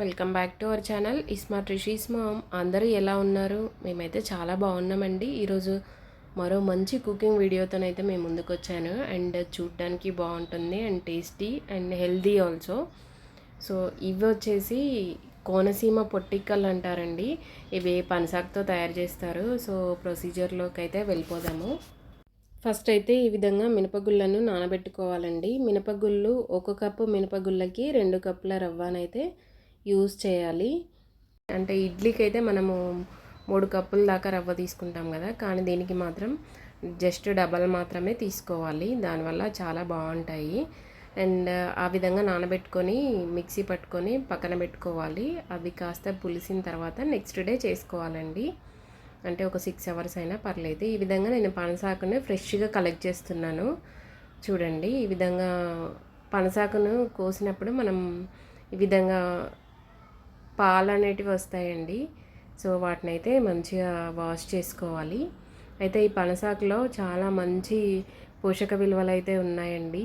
Welcome back to our channel ఇస్మా Rishi's mom అందరూ ఎలా ఉన్నారు? మేమైతే చాలా బాగున్నామండి. ఈరోజు మరో మంచి కుకింగ్ వీడియోతోనైతే మేము ముందుకు వచ్చాను. అండ్ చూడడానికి బాగుంటుంది and tasty and healthy also so ఇవి వచ్చేసి కోనసీమ పొట్టిక్కలు అంటారండి. ఇవి పనసాకుతో తయారు చేస్తారు. సో ప్రొసీజర్లోకి అయితే వెళ్ళిపోదాము. ఫస్ట్ అయితే ఈ విధంగా మినపగుళ్ళను నానబెట్టుకోవాలండి. మినపగుళ్ళు ఒక కప్పు మినపగుళ్ళకి రెండు కప్పుల రవ్వనైతే యూజ్ చేయాలి. అంటే ఇడ్లీకి అయితే మనము మూడు కప్పుల దాకా రవ్వ తీసుకుంటాం కదా కానీ దీనికి మాత్రం జస్ట్ డబల్ మాత్రమే తీసుకోవాలి. దానివల్ల చాలా బాగుంటాయి. అండ్ ఆ విధంగా నానబెట్టుకొని మిక్సీ పట్టుకొని పక్కన పెట్టుకోవాలి. అవి కాస్త పులిసిన తర్వాత నెక్స్ట్ డే చేసుకోవాలండి. అంటే ఒక సిక్స్ అవర్స్ అయినా పర్లేదు. ఈ విధంగా నేను పనసాకుని ఫ్రెష్గా కలెక్ట్ చేస్తున్నాను. చూడండి ఈ విధంగా పనసాకును కోసినప్పుడు మనం ఈ విధంగా పాలు అనేటివి వస్తాయండి సో వాటిని అయితే మంచిగా వాష్ చేసుకోవాలి. అయితే ఈ పనసాకులో చాలా మంచి పోషక విలువలు అయితే ఉన్నాయండి.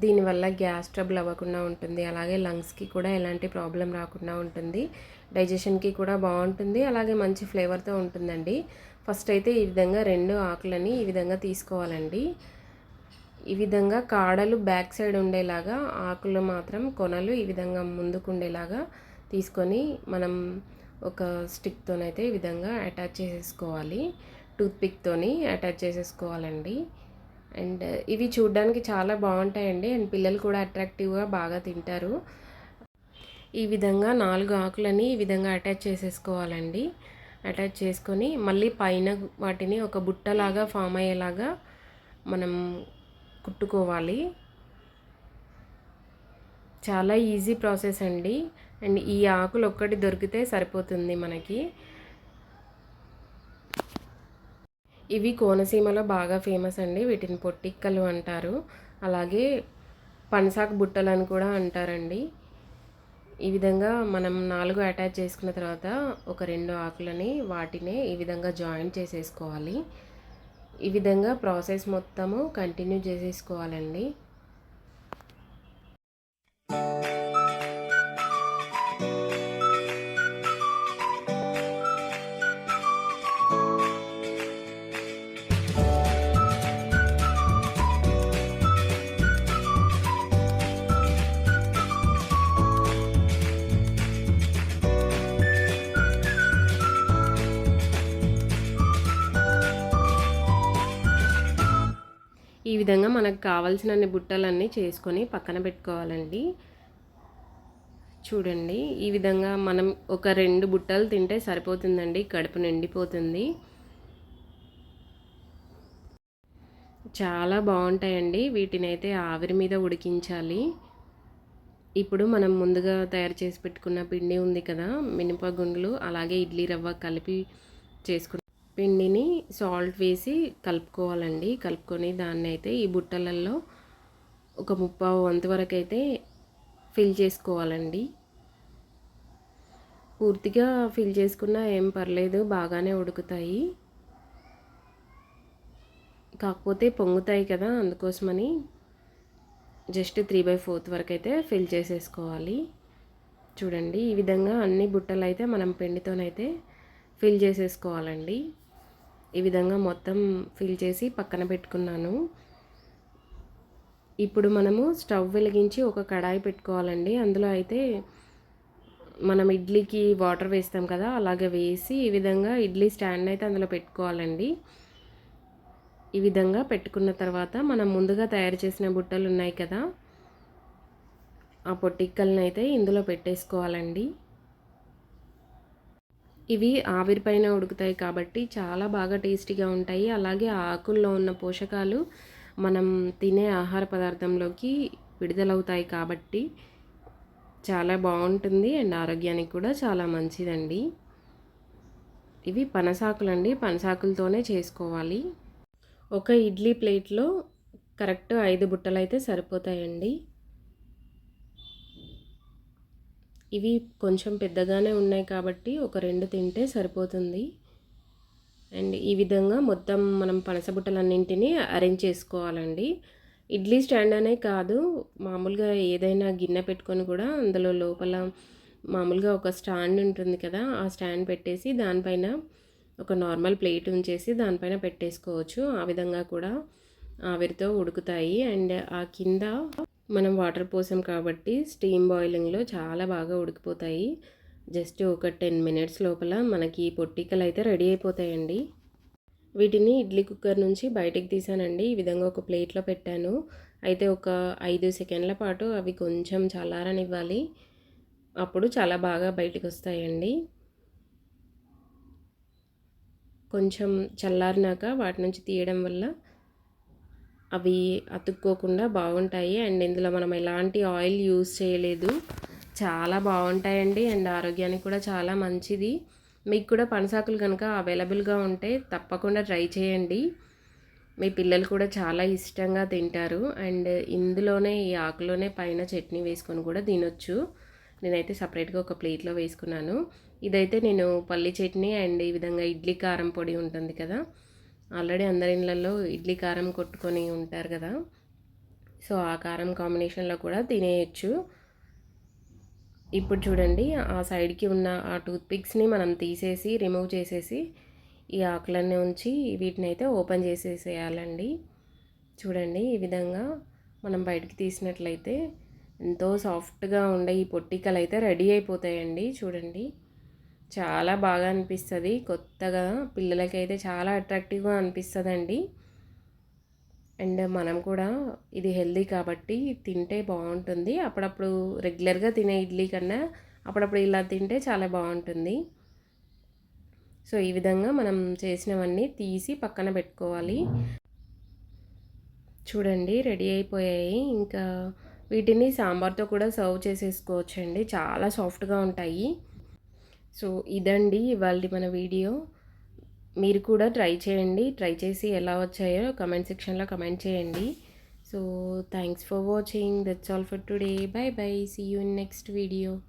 దీనివల్ల గ్యాస్ ట్రబుల్ అవ్వకుండా ఉంటుంది. అలాగే లంగ్స్కి కూడా ఎలాంటి ప్రాబ్లం రాకుండా ఉంటుంది. డైజెషన్కి కూడా బాగుంటుంది. అలాగే మంచి ఫ్లేవర్తో ఉంటుందండి. ఫస్ట్ అయితే ఈ విధంగా రెండు ఆకులని ఈ విధంగా తీసుకోవాలండి. ఈ విధంగా కాడలు బ్యాక్ సైడ్ ఉండేలాగా ఆకులు మాత్రం కొనలు ఈ విధంగా ముందుకు ఉండేలాగా తీసుకొని మనం ఒక స్టిక్తోనైతే ఈ విధంగా అటాచ్ చేసేసుకోవాలి. టూత్పిక్తోని అటాచ్ చేసేసుకోవాలండి. అండ్ ఇవి చూడడానికి చాలా బాగుంటాయండి. అండ్ పిల్లలు కూడా అట్రాక్టివ్గా బాగా తింటారు. ఈ విధంగా నాలుగు ఆకులని ఈ విధంగా అటాచ్ చేసేసుకోవాలండి. అటాచ్ చేసుకొని మళ్ళీ పైన వాటిని ఒక బుట్టలాగా ఫామ్ అయ్యేలాగా మనం కుట్టుకోవాలి. చాలా ఈజీ ప్రాసెస్ అండి. అండ్ ఈ ఆకులు ఒక్కటి దొరికితే సరిపోతుంది మనకి. ఇవి కోనసీమలో బాగా ఫేమస్ అండి. వీటిని పొట్టిక్కలు అంటారు. అలాగే పనసాకు బుట్టలు అని కూడా అంటారండి. ఈ విధంగా మనం నాలుగు అటాచ్ చేసుకున్న తర్వాత ఒక రెండు ఆకులని వాటినే ఈ విధంగా జాయిన్ చేసేసుకోవాలి. ఈ విధంగా ప్రాసెస్ మొత్తము కంటిన్యూ చేసేసుకోవాలండి. విధంగా మనకు కావాల్సిన బుట్టలన్నీ చేసుకొని పక్కన పెట్టుకోవాలండి. చూడండి ఈ విధంగా మనం ఒక రెండు బుట్టలు తింటే సరిపోతుందండి. కడుపు నిండిపోతుంది. చాలా బాగుంటాయండి. వీటిని అయితే ఆవిరి మీద ఉడికించాలి. ఇప్పుడు మనం ముందుగా తయారు చేసి పెట్టుకున్న పిండి ఉంది కదా మినపగుండ్లు అలాగే ఇడ్లీ రవ్వ కలిపి చేసుకున్న పిండిని సాల్ట్ వేసి కలుపుకోవాలండి. కలుపుకొని దాన్ని అయితే ఈ బుట్టలలో ఒక ముప్పావు వంతు వరకు అయితే ఫిల్ చేసుకోవాలండి. పూర్తిగా ఫిల్ చేసుకున్నా ఏం పర్లేదు బాగానే ఉడుకుతాయి. కాకపోతే పొంగుతాయి కదా అందుకోసమని జస్ట్ త్రీ బై ఫోర్త్ వరకు అయితే ఫిల్ చేసేసుకోవాలి. చూడండి ఈ విధంగా అన్ని బుట్టలు అయితే మనం పిండితోనైతే ఫిల్ చేసేసుకోవాలండి. ఈ విధంగా మొత్తం ఫిల్ చేసి పక్కన పెట్టుకున్నాను. ఇప్పుడు మనము స్టవ్ వెలిగించి ఒక కడాయి పెట్టుకోవాలండి. అందులో అయితే మనం ఇడ్లీకి వాటర్ వేస్తాం కదా అలాగే వేసి ఈ విధంగా ఇడ్లీ స్టాండ్ అయితే అందులో పెట్టుకోవాలండి. ఈ విధంగా పెట్టుకున్న తర్వాత మనం ముందుగా తయారు చేసిన బుట్టలు ఉన్నాయి కదా ఆ పొట్టిక్కలను అయితే ఇందులో పెట్టేసుకోవాలండి. ఇవి ఆవిరిపైన ఉడుకుతాయి కాబట్టి చాలా బాగా టేస్టీగా ఉంటాయి. అలాగే ఆకుల్లో ఉన్న పోషకాలు మనం తినే ఆహార పదార్థంలోకి విడుదలవుతాయి కాబట్టి చాలా బాగుంటుంది అండ్ ఆరోగ్యానికి కూడా చాలా మంచిదండి. ఇవి పనసాకులండి. పనసాకులతోనే చేసుకోవాలి. ఒక ఇడ్లీ ప్లేట్లో కరెక్ట్ ఐదు బుట్టలు అయితే సరిపోతాయండి. ఇవి కొంచెం పెద్దగానే ఉన్నాయి కాబట్టి ఒక రెండు తింటే సరిపోతుంది. అండ్ ఈ విధంగా మొత్తం మనం పనసబుట్టలన్నింటినీ అరేంజ్ చేసుకోవాలండి. ఇడ్లీ స్టాండ్ అనే కాదు మామూలుగా ఏదైనా గిన్నె పెట్టుకొని కూడా అందులో లోపల మామూలుగా ఒక స్టాండ్ ఉంటుంది కదా ఆ స్టాండ్ పెట్టేసి దానిపైన ఒక నార్మల్ ప్లేట్ ఉంచేసి దానిపైన పెట్టేసుకోవచ్చు. ఆ విధంగా కూడా ఆవిరితో ఉడుకుతాయి. అండ్ ఆ కింద మనం వాటర్ పోసాం కాబట్టి స్టీమ్ బాయిలింగ్లో చాలా బాగా ఉడికిపోతాయి. జస్ట్ ఒక టెన్ మినిట్స్ లోపల మనకి పొట్టికలు అయితే రెడీ అయిపోతాయండి. వీటిని ఇడ్లీ కుక్కర్ నుంచి బయటకు తీసానండి. ఈ విధంగా ఒక ప్లేట్లో పెట్టాను. అయితే ఒక ఐదు సెకండ్ల పాటు అవి కొంచెం చల్లారనివ్వాలి. అప్పుడు చాలా బాగా బయటకు వస్తాయండి. కొంచెం చల్లారినాక వాటి నుంచి తీయడం వల్ల అవి అతుక్కోకుండా బాగుంటాయి. అండ్ ఇందులో మనం ఎలాంటి ఆయిల్ యూస్ చేయలేదు. చాలా బాగుంటాయండి. అండ్ ఆరోగ్యానికి కూడా చాలా మంచిది. మీకు కూడా పనసాకులు కనుక అవైలబుల్గా ఉంటే తప్పకుండా ట్రై చేయండి. మీ పిల్లలు కూడా చాలా ఇష్టంగా తింటారు. అండ్ ఇందులోనే ఈ ఆకులోనే పైన చట్నీ వేసుకొని కూడా తినొచ్చు. నేనైతే సపరేట్గా ఒక ప్లేట్లో వేసుకున్నాను. ఇదైతే నేను పల్లి చట్నీ అండ్ ఈ విధంగా ఇడ్లీ కారం పొడి ఉంటుంది కదా ఆల్రెడీ అందరి ఇళ్ళల్లో ఇడ్లీ కారం కొట్టుకొని ఉంటారు కదా. సో ఆ కారం కాంబినేషన్లో కూడా తినేయచ్చు. ఇప్పుడు చూడండి ఆ సైడ్కి ఉన్న ఆ టూత్పిక్స్ని మనం తీసేసి రిమూవ్ చేసేసి ఈ ఆకులన్నీ ఉంచి వీటిని అయితే ఓపెన్ చేసేసేయాలండి. చూడండి ఈ విధంగా మనం బయటికి తీసినట్లయితే ఎంతో సాఫ్ట్గా ఉండే ఈ పొట్టికలు అయితే రెడీ అయిపోతాయండి. చూడండి. చాలా బాగా అనిపిస్తుంది. కొత్తగా పిల్లలకైతే చాలా అట్రాక్టివ్గా అనిపిస్తుందండి. అండ్ మనం కూడా ఇది హెల్దీ కాబట్టి తింటే బాగుంటుంది. అప్పుడప్పుడు రెగ్యులర్గా తినే ఇడ్లీ కన్నా అప్పుడప్పుడు ఇలా తింటే చాలా బాగుంటుంది. సో ఈ విధంగా మనం చేసినవన్నీ తీసి పక్కన పెట్టుకోవాలి. చూడండి రెడీ అయిపోయాయి. ఇంకా వీటిని సాంబార్తో కూడా సర్వ్ చేసేసుకోవచ్చండి. చాలా సాఫ్ట్గా ఉంటాయి. సో ఇదండి ఇవాళ మన వీడియో. మీరు కూడా ట్రై చేయండి. ట్రై చేసి ఎలా వచ్చాయో కమెంట్ సెక్షన్లో కమెంట్ చేయండి. So thanks for watching. That's all for today bye bye see you in next video